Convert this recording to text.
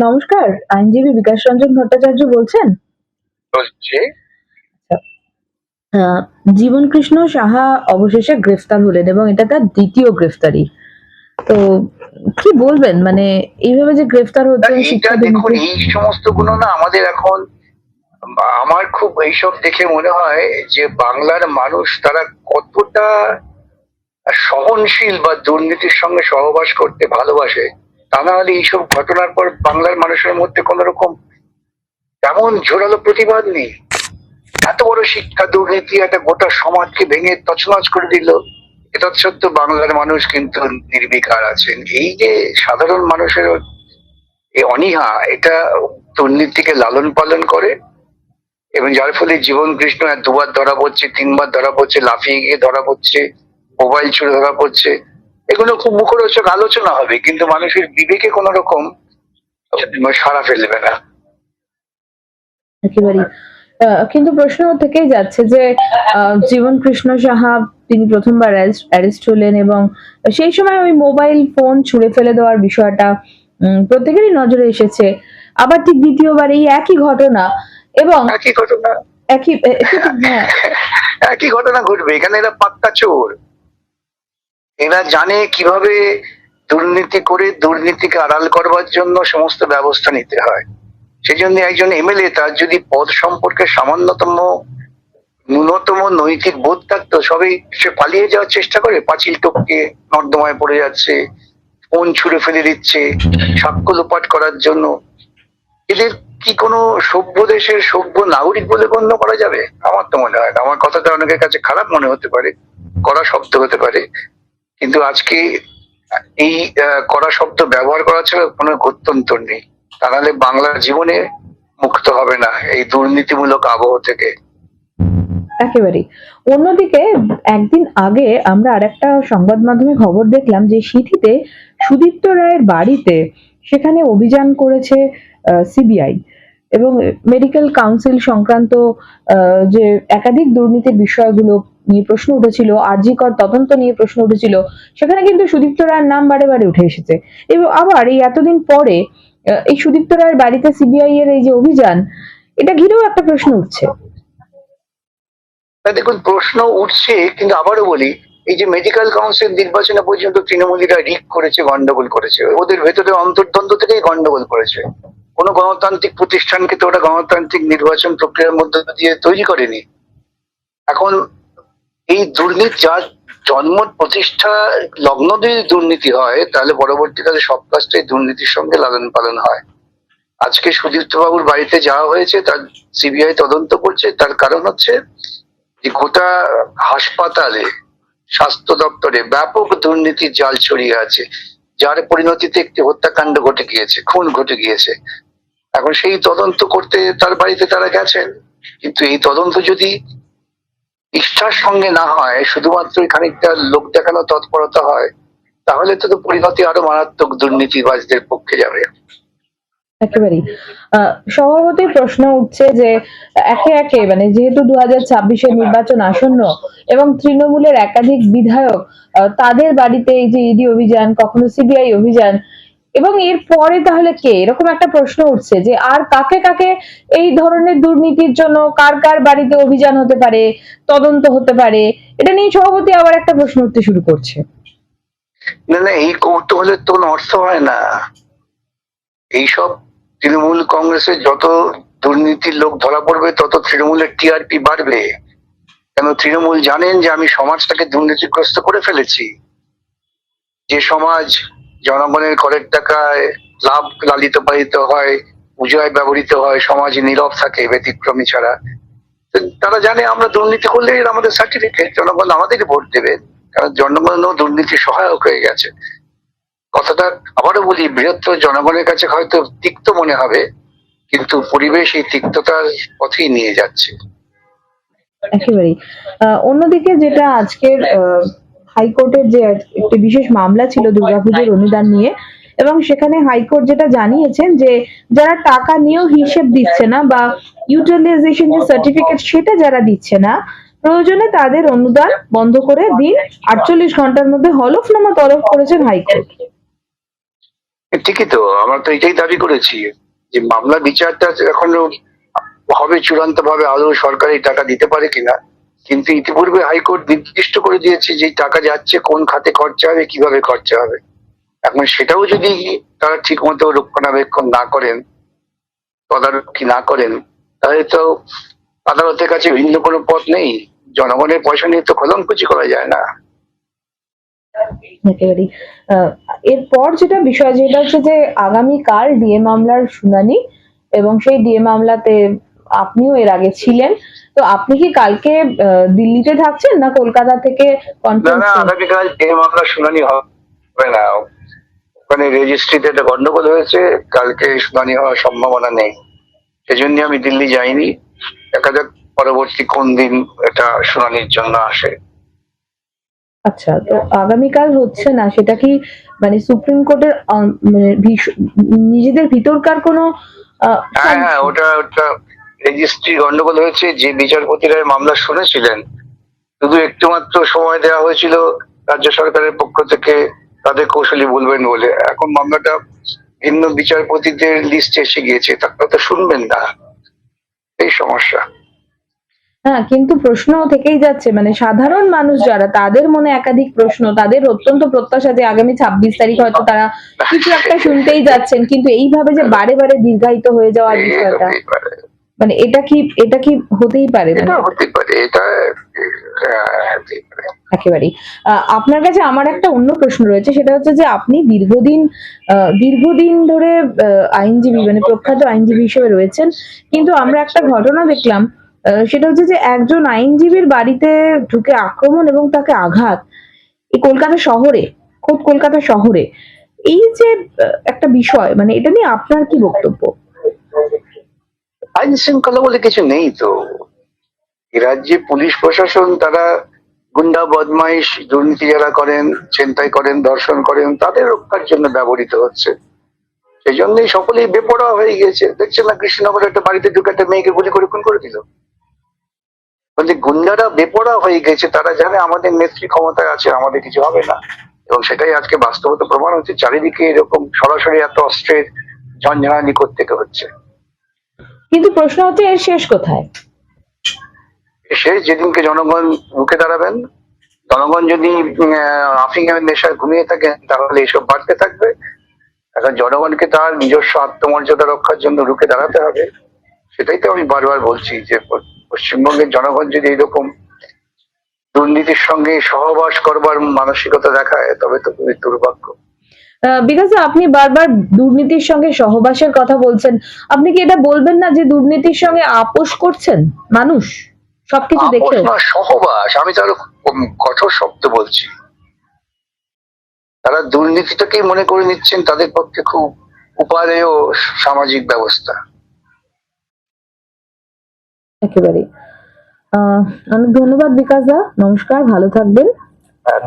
নমস্কার আইনজীবী বিকাশ রঞ্জন ভট্টাচার্য বলছেন? আহ, জীবন কৃষ্ণ সাহা অবশেষে গ্রেফতার হলেন এবং এটা তার দ্বিতীয় গ্রেফতারি। তো কি বলবেন? মানে এইভাবে যে গ্রেফতার হচ্ছে শিক্ষা দেখুন এই সমস্তগুলো না আমাদের এখন আমার খুব এইসব দেখে মনে হয় যে বাংলার মানুষ তারা কতটা সহনশীল বা দুর্নীতির সঙ্গে সহবাস করতে ভালোবাসে। তা না হলে এইসব ঘটনার পর বাংলার মানুষের মধ্যে কোন রকম তেমন জোরালো প্রতিবাদ নেই। এত বড় শিক্ষা দুর্নীতি, একটা গোটা সমাজকে ভেঙে তছনছ করে দিল। এটা সত্ত্বেও বাংলার মানুষ কিন্তু নির্বিকার আছেন। এই যে সাধারণ মানুষের এই অনীহা, এটা দুর্নীতিকে লালন পালন করে এবং যার ফলে জীবন কৃষ্ণ দুবার ধরা পড়ছে, তিনবার ধরা পড়ছে, লাফিয়ে গিয়ে ধরা পড়ছে, মোবাইল চুরে ধরা পড়ছে। এগুলো খুব মুখরোচক আলোচনা হবে কিন্তু মানুষের বিবেকে কোন রকম সাড়া ফেলবে না। একেবারেই। কিন্তু প্রশ্ন থেকেই যাচ্ছে যে জীবন কৃষ্ণ সাহা তিনি প্রথমবার অ্যারেস্ট হলেন এবং সেই সময় ওই মোবাইল ফোন ছুঁড়ে ফেলে দেওয়ার বিষয়টা প্রত্যেকেরই নজরে এসেছে। আবার ঠিক দ্বিতীয়বার এই একই ঘটনা এবং একই ঘটনা। একই হ্যাঁ। একই ঘটনা ঘটবে এখানে এরা পাক্কা চোর। এরা জানে কীভাবে দুর্নীতি করে দুর্নীতিকে আড়াল করবার জন্য সমস্ত ব্যবস্থা নিতে হয়। সেই জন্য একজন এমএলএ তার যদি পদ সম্পর্কে সামান্যতম ন্যূনতম নৈতিক বোধ থাকতো সবই সে পালিয়ে যাওয়ার চেষ্টা করে। পাঁচিল টপকে নর্দমায় পড়ে যাচ্ছে ফোন ছুঁড়ে ফেলে দিচ্ছে, সাক্ষ্য লোপাট করার জন্য। এদের কি কোনো সভ্য দেশের সভ্য নাগরিক বলে গণ্য করা যাবে? আমার তো মনে হয় আমার কথাটা অনেকের কাছে খারাপ মনে হতে পারে, কড়া শব্দ হতে পারে। কিন্তু আজকে এই কড়া শব্দ ব্যবহার করা ছাড়া কোনো গত্যন্তর নেই। তা নাহলে বাংলার জীবনে মুক্ত হবে না এই দুর্নীতিমূলক আবহ থেকে। একেবারেই। অন্যদিকে, একদিন আগে আমরা আরেকটা সংবাদ মাধ্যমে খবর দেখলাম যে সিঁথিতে সুদীপ্ত রায়ের বাড়িতে সেখানে অভিযান করেছে সিবিআই। এবং মেডিকেল কাউন্সিল সংক্রান্ত যে একাধিক দুর্নীতির বিষয়গুলো নিয়ে প্রশ্ন উঠেছিল, আরজিকর তদন্ত নিয়ে প্রশ্ন উঠেছিল, সেখানে কিন্তু সুদীপ্ত রায়ের নাম বারে বারে উঠে এসেছে। এবং আবার এই এতদিন পরে এই সুদীপ্ত রায়ের বাড়িতে সিবিআই এর এই যে অভিযান, এটা ঘিরেও একটা প্রশ্ন উঠছে। দেখুন, প্রশ্ন উঠছে, কিন্তু আবারও বলি, এই যে মেডিকেল কাউন্সিল নির্বাচনে পর্যন্ত তৃণমূলীরা রিক করেছে, গন্ডগোল করেছে। ওদের ভেতরে অন্তর্দ্বন্দ্ব থেকেই গন্ডগোল করেছে। কোনো গণতান্ত্রিক প্রতিষ্ঠানকে তো ওরা গণতান্ত্রিক নির্বাচন প্রক্রিয়ার মধ্যে দিয়ে তৈরি করেনি। এখন এই দুর্নীতি, যার জন্ম প্রতিষ্ঠা লগ্ন যদি দুর্নীতি হয়, তাহলে পরবর্তীকালে সব কাজটাই দুর্নীতির সঙ্গে লালন পালন হয়। আজকে সুদীপ্ত বাবুর বাড়িতে যাওয়া হয়েছে, তার সিবিআই তদন্ত করছে, তার কারণ হচ্ছে যে গোটা হাসপাতালে, স্বাস্থ্য দপ্তরে ব্যাপক দুর্নীতির জাল ছড়িয়ে আছে, যার পরিণতিতে একটি হত্যাকাণ্ড ঘটে গিয়েছে, খুন ঘটে গিয়েছে। এখন সেই তদন্ত করতে তার বাড়িতে তারা গেছেন, কিন্তু এই তদন্ত যদি নিষ্ঠার সঙ্গে না হয়, শুধুমাত্র খানিকটা লোক দেখানো তৎপরতা হয়, তাহলে তো পরিণতি আরও মারাত্মক দুর্নীতিবাজদের পক্ষে যাবে। একেবারেই। স্বভাবতই প্রশ্ন উঠছে যে একে একে মানে যেহেতু দু হাজার নির্বাচন আসন্ন এবং তৃণমূলের একাধিক বিধায়ক তাদের বাড়িতে এই যে ইডি অভিযান, কখনো সিবিআই অভিযান এবং এর পরে তাহলে কে? এরকম একটা প্রশ্ন উঠছে যে, আর কাকে কাকে এই ধরনের দুর্নীতির জন্য কার কার বাড়িতে অভিযান হতে পারে, তদন্ত হতে পারে, এটা নিয়ে সভাপতি আবার একটা প্রশ্ন উঠতে শুরু করছে। না না, এই কৌতূহলের তো কোনো অর্থ হয় না। এইসব তৃণমূল কংগ্রেসের যত দুর্নীতির লোক ধরা পড়বে, তত তৃণমূলের টিআরপি বাড়বে। কেন তৃণমূল জানেন যে আমি সমাজটাকে দুর্নীতিগ্রস্ত করে ফেলেছি? যে সমাজ জনগণের করের টাকায় লাভ লালিত পালিত হয় পূজায় ব্যবহৃত হয়, সমাজ নীরব থাকে ব্যতিক্রমী ছাড়া। তারা জানে আমরা দুর্নীতি করলে আমাদের সার্টিফিকেট জনগণ আমাদেরই ভোট দেবে। কারণ জনগণও দুর্নীতি সহায়ক হয়ে গেছে। কথাটা আবারও বলি, বৃহত্তর জনগণের কাছে হয়তো তিক্ত মনে হবে, কিন্তু পরিবেশ এই তিক্ততার পথেই নিয়ে যাচ্ছে। একেবারেই। অন্যদিকে যেটা আজকের হাইকোর্টের যে একটি বিশেষ মামলা ছিল দুর্গাপুজোর অনুদান নিয়ে, এবং সেখানে হাইকোর্ট যেটা জানিয়েছেন যে যারা টাকা নিয়েও হিসেব দিচ্ছে না বা ইউটিলাইজেশন যে সার্টিফিকেট সেটা যারা দিচ্ছে না, প্রয়োজনে তাদের অনুদান বন্ধ করে দিন। আটচল্লিশ ঘণ্টার মধ্যে হলফনামা তলব করেছেন হাইকোর্ট। ঠিকই তো, আমরা তো এটাই দাবি করেছি যে মামলা বিচারটা এখনও হবে চূড়ান্ত ভাবে আদৌ সরকারি টাকা দিতে পারে কিনা। কিন্তু ইতিপূর্বে হাইকোর্ট নির্দিষ্ট করে দিয়েছে যে টাকা যাচ্ছে, কোন খাতে খরচা হবে, কীভাবে খরচা হবে। এখন সেটাও যদি তারা ঠিক মতো রক্ষণাবেক্ষণ না করেন, তদারকি না করেন, তাহলে তো আদালতের কাছে ভিন্ন কোনো পথ নেই। জনগণের পয়সা নিয়ে তো খলমকুচি করা যায় না। এরপর যেটা বিষয়, যেটা হচ্ছে যে আগামীকাল ডিএ মামলার শুনানি এবং সেই ডিএ মামলাতে আপনিও এর আগে ছিলেন। তো আপনি কি কালকে দিল্লিতে থাকছেন না কলকাতা থেকে না না কনফারেন্স আগামীকাল যে মামলা শুনানি হবে না। ওখানে রেজিস্ট্রিতে একটা গন্ডগোল হয়েছে কালকে শুনানি হওয়ার সম্ভাবনা নেই। সেজন্য আমি দিল্লি যাইনি। দেখা যাক পরবর্তী কোন দিন এটা শুনানির জন্য আসে। আচ্ছা তো আগামীকাল হচ্ছে না? সেটা কি মানে সুপ্রিম কোর্টের মানে নিজেদের ভিতরকার কোনো হ্যাঁ হ্যাঁ ওটা ওটা রেজিস্ট্রি গন্ডগোল হয়েছে যে বিচারপতিরা মামলা শুনেছিলেন শুধু একটু মাত্র সময় দেওয়া হয়েছিল রাজ্য সরকারের পক্ষ থেকে তাদের কৌশলী বলবেন বলে। এখন মামলাটা ভিন্ন বিচারপতিদের লিস্টে এসে গিয়েছে তারা তো শুনবেন না। এই সমস্যা। হ্যাঁ কিন্তু প্রশ্ন থেকেই যাচ্ছে মানে সাধারণ মানুষ যারা তাদের মনে একাধিক প্রশ্ন তাদের অত্যন্ত প্রত্যাশা যে আগামী ছাব্বিশ তারিখ হয়তো তারা কিছু একটা শুনতেই যাচ্ছেন কিন্তু এইভাবে যে বারে বারে দীর্ঘায়িত হয়ে যাওয়ার বিষয়টা। মানে এটা কি এটা কি হতেই পারে? এটা হতে পারে এটা একেবারেই। আপনার কাছে আমার একটা অন্য প্রশ্ন রয়েছে সেটা হচ্ছে যে আপনি দীর্ঘদিন দীর্ঘদিন ধরে আইনজীবী মানে প্রখ্যাত আইনজীবী হিসেবে রয়েছেন কিন্তু আমরা একটা ঘটনা দেখলাম আহ, সেটা হচ্ছে যে একজন আইনজীবীর বাড়িতে ঢুকে আক্রমণ এবং তাকে আঘাত এই কলকাতা শহরে খোদ কলকাতা শহরে। এই যে একটা বিষয় মানে এটা নিয়ে আপনার কি বক্তব্য? আইন শৃঙ্খলা বলে কিছু নেই তো। এ রাজ্যে পুলিশ প্রশাসন, তারা গুন্ডা, বদমাইশ, দুর্নীতি যারা করেন, ছিনতাই করেন দর্শন করেন, তাদের রক্ষার জন্য ব্যবহৃত হচ্ছে। সেই জন্যই সকলেই বেপরোয়া হয়ে গিয়েছে। দেখছেন না, কৃষ্ণনগরে একটা বাড়িতে ঢুকে একটা মেয়েকে গুলি করে, খুন করে দিল। বলছে, গুন্ডারা বেপরোয়া হয়ে গেছে, তারা জানে আমাদের নেত্রী ক্ষমতায় আছে, আমাদের কিছু হবে না। এবং সেটাই আজকে বাস্তবতা প্রমাণ হচ্ছে, চারিদিকে এরকম সরাসরি এত অস্ত্রের ঝঞ্ঝানি করতে হচ্ছে। কিন্তু প্রশ্ন হচ্ছে এর শেষ কোথায়? শেষ যেদিনকে জনগণ রুখে দাঁড়াবেন, জনগণ যদি আফিংয়ের নেশায় ঘুমিয়ে থাকেন তাহলে এসব বাড়তে থাকবে। এখন জনগণকে তার নিজস্ব আত্মমর্যাদা রক্ষার জন্য রুখে দাঁড়াতে হবে। সেটাই তো আমি বারবার বলছি যে, পশ্চিমবঙ্গের জনগণ যদি এরকম দুর্নীতির সঙ্গে সহবাস করবার মানসিকতা দেখায়, তবে তো খুবই দুর্ভাগ্য। বিকজ আপনি বারবার দুর্নীতির সঙ্গে সহবাসের কথা বলছেন আপনি কি এটা বলবেন না যে দুর্নীতির সঙ্গে আপোষ করছেন মানুষ? সবকিছু দেখে। সহবাস। আমি তো আরও কম- কঠোর শব্দ বলছি। তারা দুর্নীতিটাকেই মনে করে নিচ্ছেন তাদের পক্ষে খুব উপাদেয় সামাজিক ব্যবস্থা। একেবারে আহ অনেক ধন্যবাদ বিকাশ দা নমস্কার ভালো থাকবেন। হ্যাঁ,